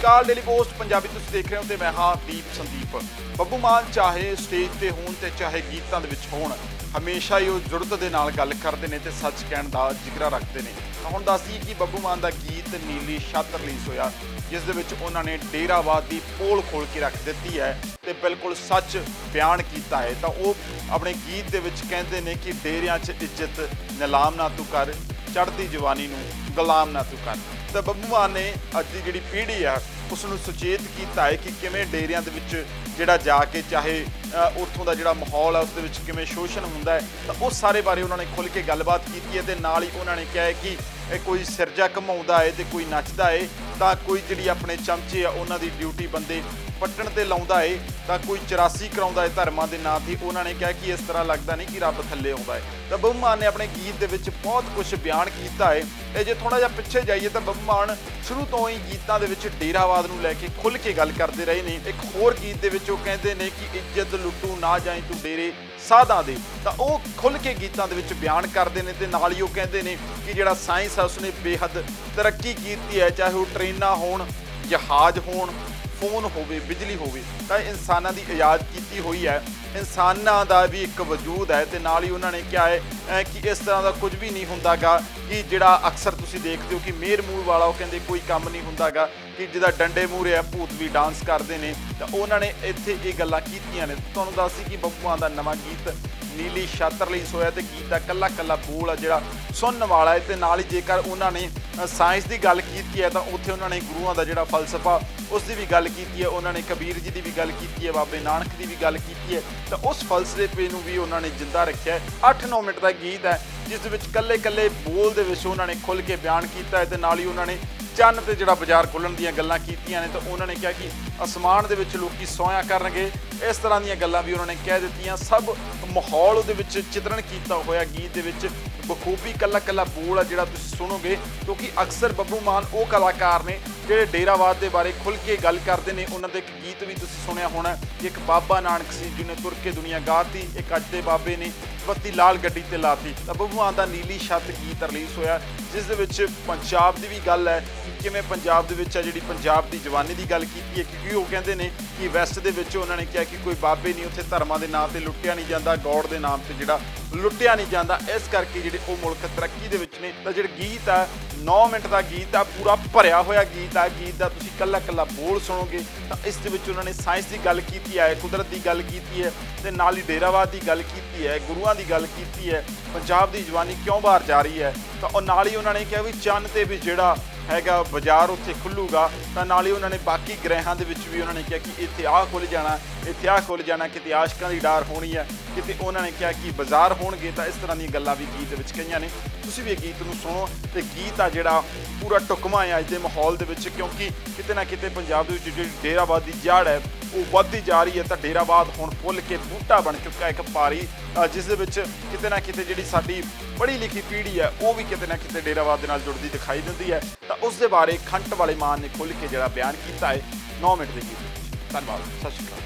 ਅਕਾਲ daily post Punjabi ਤੁਸੀਂ ਦੇਖ ਰਹੇ ਹੋ ਤੇ ਮੈਂ ਹਾਂ ਦੀਪ ਸੰਦੀਪ। ਬੱਬੂ ਮਾਨ ਚਾਹੇ ਸਟੇਜ ਤੇ ਹੋਣ ਤੇ ਚਾਹੇ ਗੀਤਾਂ ਦੇ ਵਿੱਚ ਹੋਣ, ਹਮੇਸ਼ਾ ਹੀ ਉਹ ਜੁਰਤ ਦੇ ਨਾਲ ਗੱਲ ਕਰਦੇ ਨੇ ਤੇ ਸੱਚ ਕਹਿਣ ਦਾ ਜਿਗਰਾ ਰੱਖਦੇ ਨੇ। ਤਾਂ ਹੁਣ ਦੱਸਦੀ ਕਿ ਬੱਬੂ ਮਾਨ ਦਾ ਗੀਤ ਨੀਲੀ ਛੱਤ ਰਿਲੀਜ਼ ਹੋਇਆ, ਜਿਸ ਦੇ ਵਿੱਚ ਉਹਨਾਂ ਨੇ ਡੇਰਾਵਾਦ ਦੀ ਪੋਲ ਖੋਲ ਕੇ ਰੱਖ ਦਿੱਤੀ ਹੈ ਤੇ ਬਿਲਕੁਲ ਸੱਚ ਬਿਆਨ ਕੀਤਾ ਹੈ। ਤਾਂ ਉਹ ਆਪਣੇ ਗੀਤ ਦੇ ਵਿੱਚ ਕਹਿੰਦੇ ਨੇ ਕਿ ਡੇਰਿਆਂ 'ਚ ਇੱਜ਼ਤ, ਨਿਲਾਮ ਨਾ ਤੂੰ ਕਰ, ਚੜ੍ਹਦੀ ਜਵਾਨੀ ਨੂੰ ਗੁਲਾਮ ਨਾ ਤੂੰ ਕਰ। ਤਾਂ ਬੱਬੂ ਮਾਨ ਨੇ ਅੱਜ ਦੀ ਜਿਹੜੀ ਪੀੜ੍ਹੀ ਆ ਉਸ ਨੂੰ ਸੁਚੇਤ ਕੀਤਾ ਹੈ ਕਿ ਕਿਵੇਂ ਡੇਰਿਆਂ ਦੇ ਵਿੱਚ ਜਿਹੜਾ ਜਾ ਕੇ ਚਾਹੇ ਉੱਥੋਂ ਦਾ ਜਿਹੜਾ ਮਾਹੌਲ ਹੈ ਉਸ ਦੇ ਵਿੱਚ ਕਿਵੇਂ ਸ਼ੋਸ਼ਣ ਹੁੰਦਾ ਹੈ, ਤਾਂ ਉਸ ਸਾਰੇ ਬਾਰੇ ਉਹਨਾਂ ਨੇ ਖੁੱਲ੍ਹ ਕੇ ਗੱਲਬਾਤ ਕੀਤੀ ਹੈ ਤੇ ਨਾਲ ਹੀ ਉਹਨਾਂ ਨੇ ਕਿਹਾ ਹੈ ਕਿ ਕੋਈ ਸਿਰਜਾ ਕਮਾਉਂਦਾ ਹੈ ਤੇ ਕੋਈ ਨੱਚਦਾ ਹੈ, ਤਾਂ ਕੋਈ ਜਿਹੜੀ ਆਪਣੇ ਚਮਚੇ ਆ, ਉਹਨਾਂ ਦੀ ਡਿਊਟੀ ਬੰਦੇ ਪੱਟਣ ਤੇ ਲਾਉਂਦਾ ਏ, ਤਾਂ ਕੋਈ 84 ਕਰਾਉਂਦਾ ਏ ਧਰਮਾਂ ਦੇ ਨਾਂ ਤੇ, ਉਹਨਾਂ ਨੇ ਕਿਹਾ ਕਿ ਇਸ ਤਰ੍ਹਾਂ ਲੱਗਦਾ ਨਹੀਂ ਕਿ ਰੱਬ ਥੱਲੇ ਆਉਂਦਾ ਏ। ਤਾਂ ਬੱਬੂ ਮਾਨ ਨੇ ਆਪਣੇ ਗੀਤ ਦੇ ਵਿੱਚ ਬਹੁਤ ਕੁਝ ਬਿਆਨ ਕੀਤਾ ਏ। ਇਹ ਜੇ ਥੋੜਾ ਜਿਹਾ ਪਿੱਛੇ ਜਾਈਏ ਤਾਂ ਬੱਬੂ ਮਾਨ ਸ਼ੁਰੂ ਤੋਂ ਹੀ ਗੀਤਾਂ ਦੇ ਵਿੱਚ ਡੇਰਾਵਾਦ ਨੂੰ ਲੈ ਕੇ ਖੁੱਲ੍ਹ ਕੇ ਗੱਲ ਕਰਦੇ ਰਹੇ ਨੇ। ਇੱਕ ਹੋਰ ਗੀਤ ਦੇ ਵਿੱਚ ਉਹ ਕਹਿੰਦੇ ਨੇ ਕਿ ਇੱਜ਼ਤ ਲੁੱਟੂ ਨਾ ਜਾਈ ਤੂੰ ਡੇਰੇ ਸਾਧਾਂ ਦੇ। ਤਾਂ ਉਹ ਖੁੱਲ੍ਹ ਕੇ ਗੀਤਾਂ ਦੇ ਵਿੱਚ ਬਿਆਨ ਕਰਦੇ ਨੇ ਤੇ ਨਾਲ ਹੀ ਉਹ ਕਹਿੰਦੇ ਨੇ ਕਿ ਜਿਹੜਾ ਸਾਇੰਸ ਹੈ, ਉਸਨੇ ਬੇਹੱਦ ਤਰੱਕੀ ਕੀਤੀ ਹੈ, ਚਾਹੇ ਉਹ ਟ੍ਰੇਨਾਂ ਹੋਣ, ਜਹਾਜ਼ ਹੋਣ ਫੋਨ ਹੋਵੇ, ਬਿਜਲੀ ਹੋਵੇ, ਤਾਂ ਇਨਸਾਨਾਂ ਦੀ ਆਜ਼ਾਦ ਕੀਤੀ ਹੋਈ ਹੈ। ਇਨਸਾਨਾਂ ਦਾ ਵੀ ਇੱਕ ਵਜੂਦ ਹੈ ਤੇ ਨਾਲ ਹੀ ਉਹਨਾਂ ਨੇ ਕਿਹਾ ਹੈ ਕਿ ਇਸ ਤਰ੍ਹਾਂ ਦਾ ਕੁਝ ਵੀ ਨਹੀਂ ਹੁੰਦਾਗਾ ਕਿ ਜਿਹੜਾ ਅਕਸਰ ਤੁਸੀਂ ਦੇਖਦੇ ਹੋ ਕਿ ਮੇਰ ਮੂਲ ਵਾਲਾ ਉਹ ਕਹਿੰਦੇ ਕੋਈ ਕੰਮ ਨਹੀਂ ਹੁੰਦਾਗਾ ਕਿ ਜਿਹਦਾ ਡੰਡੇ ਮੂਰੇ ਆ, ਭੂਤ ਵੀ ਡਾਂਸ ਕਰਦੇ ਨੇ। ਤਾਂ ਉਹਨਾਂ ਨੇ ਇੱਥੇ ਇਹ ਗੱਲਾਂ ਕੀਤੀਆਂ ਨੇ। ਤੁਹਾਨੂੰ ਦੱਸੀ ਕਿ ਬੱਬੂਆਂ ਦਾ ਨਵਾਂ ਗੀਤ ਨੀਲੀ ਛਾਤਰ ਲਈ ਸੋਇਆ ਤੇ ਗੀਤ ਦਾ ਕੱਲਾ ਕੱਲਾ ਬੋਲ ਆ ਜਿਹੜਾ ਸੁਣਨ ਵਾਲਾ ਹੈ ਤੇ ਨਾਲ ਹੀ ਜੇਕਰ ਉਹਨਾਂ ਨੇ ਸਾਇੰਸ ਦੀ ਗੱਲ ਕੀਤੀ ਹੈ ਤਾਂ ਉੱਥੇ ਉਹਨਾਂ ਨੇ ਗੁਰੂਆਂ ਦਾ ਜਿਹੜਾ ਫਲਸਫਾ, ਉਸ ਦੀ ਵੀ ਗੱਲ ਕੀਤੀ ਹੈ, ਉਹਨਾਂ ਨੇ ਕਬੀਰ ਜੀ ਦੀ ਵੀ ਗੱਲ ਕੀਤੀ ਹੈ, ਬਾਬੇ ਨਾਨਕ ਦੀ ਵੀ ਗੱਲ ਕੀਤੀ ਹੈ, ਤਾਂ ਉਸ ਫਲਸਫੇ ਨੂੰ ਵੀ ਉਹਨਾਂ ਨੇ ਜਿੰਦਾ ਰੱਖਿਆ ਹੈ। 8-9 ਮਿੰਟ ਦਾ ਗੀਤ ਹੈ, ਜਿਸ ਦੇ ਵਿੱਚ ਕੱਲੇ ਕੱਲੇ ਬੋਲ ਦੇ ਵਿੱਚ ਉਹਨਾਂ ਨੇ ਖੁੱਲ ਕੇ ਬਿਆਨ ਕੀਤਾ ਹੈ ਤੇ ਨਾਲ ਹੀ ਉਹਨਾਂ ਨੇ ਚੰਨ ਤੇ ਜਿਹੜਾ ਬਾਜ਼ਾਰ ਖੁੱਲਣ ਦੀਆਂ ਗੱਲਾਂ ਕੀਤੀਆਂ ਨੇ ਤਾਂ ਉਹਨਾਂ ਨੇ ਕਿਹਾ ਕਿ ਅਸਮਾਨ ਦੇ ਵਿੱਚ ਲੋਕੀ ਸੋਇਆ ਕਰਨਗੇ। ਇਸ ਤਰ੍ਹਾਂ ਦੀਆਂ ਗੱਲਾਂ ਵੀ ਉਹਨਾਂ ਨੇ ਕਹਿ ਦਿੱਤੀਆਂ। ਸਭ ਮਾਹੌਲ ਉਹਦੇ ਵਿੱਚ ਚਿਤਰਣ ਕੀਤਾ ਹੋਇਆ ਗੀਤ ਦੇ ਵਿੱਚ ਬਖੂਬੀ ਕੱਲਾ ਕੱਲਾ ਬੋਲ ਆ ਜਿਹੜਾ ਤੁਸੀਂ ਸੁਣੋਗੇ, ਕਿਉਂਕਿ ਅਕਸਰ ਬੱਬੂ ਮਾਨ ਉਹ ਕਲਾਕਾਰ ਨੇ ਜਿਹੜੇ ਡੇਰਾਵਾਦ ਦੇ ਬਾਰੇ ਖੁੱਲ ਕੇ ਗੱਲ ਕਰਦੇ ਨੇ, ਉਹਨਾਂ ਦੇ ਇੱਕ ਗੀਤ ਵੀ ਤੁਸੀਂ ਸੁਣਿਆ ਹੋਣਾ। ਇੱਕ ਬਾਬਾ ਨਾਨਕ ਸੀ ਜਿਹਨੇ ਤੁਰ ਕੇ ਦੁਨੀਆ ਗਾਤੀ, ਇੱਕ ਅੱਜ ਦੇ ਬਾਬੇ ਨੇ ਬੱਤੀ ਲਾਲ ਗੱਡੀ ਤੇ ਲਾਤੀ। ਤਾਂ ਬੱਬੂ ਮਾਨ ਦਾ ਨੀਲੀ ਛੱਤ ਗੀਤ ਰਿਲੀਜ਼ ਹੋਇਆ। ਜਿਸ ਦੇ ਵਿੱਚ ਪੰਜਾਬ ਦੀ ਵੀ ਗੱਲ ਹੈ ਕਿ ਕਿਵੇਂ ਪੰਜਾਬ ਦੇ ਵਿੱਚ ਆ ਜਿਹੜੀ ਪੰਜਾਬ ਦੀ ਜਵਾਨੀ ਦੀ ਗੱਲ ਕੀਤੀ ਹੈ, ਕਿਉਂਕਿ ਉਹ ਕਹਿੰਦੇ ਨੇ ਕਿ ਵੈਸਟ ਦੇ ਵਿੱਚ ਉਹਨਾਂ ਨੇ ਕਿਹਾ ਕਿ ਕੋਈ ਬਾਬੇ ਨਹੀਂ, ਉੱਥੇ ਧਰਮਾਂ ਦੇ ਨਾਂ ਤੇ ਲੁੱਟਿਆ ਨਹੀਂ ਜਾਂਦਾ, ਗੋਡ ਦੇ ਨਾਮ ਤੇ ਜਿਹੜਾ ਲੁੱਟਿਆ ਨਹੀਂ ਜਾਂਦਾ, ਇਸ ਕਰਕੇ ਜਿਹੜੇ ਉਹ ਮੁਲਕ ਤਰੱਕੀ ਦੇ ਵਿੱਚ ਨੇ, ਤਾਂ ਜਿਹੜਾ ਗੀਤ ਆ 9 ਮਿੰਟ ਦਾ ਗੀਤ ਆ, ਪੂਰਾ ਭਰਿਆ ਹੋਇਆ ਗੀਤ ਆ ਗੀਤ ਦਾ ਤੁਸੀਂ ਕੱਲਾ ਕੱਲਾ ਬੋਲ ਸੁਣੋਗੇ, ਤਾਂ ਇਸ ਦੇ ਵਿੱਚ ਉਹਨਾਂ ਨੇ ਸਾਇੰਸ ਦੀ ਗੱਲ ਕੀਤੀ ਹੈ, ਕੁਦਰਤ ਦੀ ਗੱਲ ਕੀਤੀ ਹੈ, ਤੇ ਨਾਲ ਹੀ ਡੇਰਾਵਾਦ ਦੀ ਗੱਲ ਕੀਤੀ ਹੈ, ਗੁਰੂਆਂ ਦੀ ਗੱਲ ਕੀਤੀ ਹੈ, ਪੰਜਾਬ ਦੀ ਜਵਾਨੀ ਕਿਉਂ ਬਾਹਰ ਜਾ ਰਹੀ ਹੈ, ਤਾਂ ਉਹ ਨਾਲ ਹੀ ਉਹਨਾਂ ਨੇ ਕਿਹਾ ਵੀ ਚੰਨ ਤੇ ਵੀ ਜਿਹੜਾ ਹੈਗਾ ਬਾਜ਼ਾਰ ਉੱਥੇ ਖੁੱਲੂਗਾ, ਤਾਂ ਨਾਲ ਹੀ ਉਹਨਾਂ ਨੇ ਬਾਕੀ ਗ੍ਰਹਿਾਂ ਦੇ ਵਿੱਚ ਵੀ ਉਹਨਾਂ ਨੇ ਕਿਹਾ ਕਿ ਇੱਥੇ ਆਹ ਖੁੱਲ ਜਾਣਾ, ਇੱਥੇ ਆਹ ਖੁੱਲ ਜਾਣਾ, ਕਿਤੇ ਆਸ਼ਕਾਂ ਦੀ ਡਾਰ ਹੋਣੀ ਹੈ, ਕਿਤੇ ਉਹਨਾਂ ਨੇ ਕਿਹਾ ਕਿ ਬਾਜ਼ਾਰ ਹੋਣਗੇ, ਤਾਂ ਇਸ ਤਰ੍ਹਾਂ ਦੀਆਂ ਗੱਲਾਂ ਵੀ ਗੀਤ ਦੇ ਵਿੱਚ ਕਹੀਆਂ ਨੇ। ਤੁਸੀਂ ਵੀ ਇਹ ਗੀਤ ਨੂੰ ਸੁਣੋ ਤੇ ਗੀਤ ਆ ਜਿਹੜਾ ਪੂਰਾ ਟੁਕਮਾ ਹੈ ਅੱਜ ਦੇ ਮਾਹੌਲ ਦੇ ਵਿੱਚ, ਕਿਉਂਕਿ ਕਿਤੇ ਨਾ ਕਿਤੇ ਪੰਜਾਬ ਦੇ ਵਿੱਚ ਜਿਹੜੀ ਡੇਰਾਵਾਦ ਦੀ ਜੜ ਹੈ ਉਹ ਵੱਧਦੀ ਜਾ ਰਹੀ ਹੈ ਤਾਂ ਡੇਰਾਵਾਦ ਹੁਣ ਫੁੱਲ ਕੇ ਬੂਟਾ ਬਣ ਚੁੱਕਾ ਇੱਕ ਭਾਰੀ ਜਿਸ ਦੇ ਵਿੱਚ ਕਿਤੇ ਨਾ ਕਿਤੇ ਜਿਹੜੀ ਸਾਡੀ ਪੜ੍ਹੀ ਲਿਖੀ ਪੀੜ੍ਹੀ ਹੈ, ਉਹ ਵੀ ਕਿਤੇ ਨਾ ਕਿਤੇ ਡੇਰਾਵਾਦ ਦੇ ਨਾਲ ਜੁੜਦੀ ਦਿਖਾਈ ਦਿੰਦੀ ਹੈ। ਤਾਂ ਉਸ ਦੇ ਬਾਰੇ ਖੰਟ ਵਾਲੇ ਮਾਨ ਨੇ ਖੁੱਲ੍ਹ ਕੇ ਜਿਹੜਾ ਬਿਆਨ ਕੀਤਾ ਹੈ 9 ਮਿੰਟ ਦੇ ਗੀਤ ਧੰਨਵਾਦ। ਸਤਿ ਸ਼੍ਰੀ ਅਕਾਲ।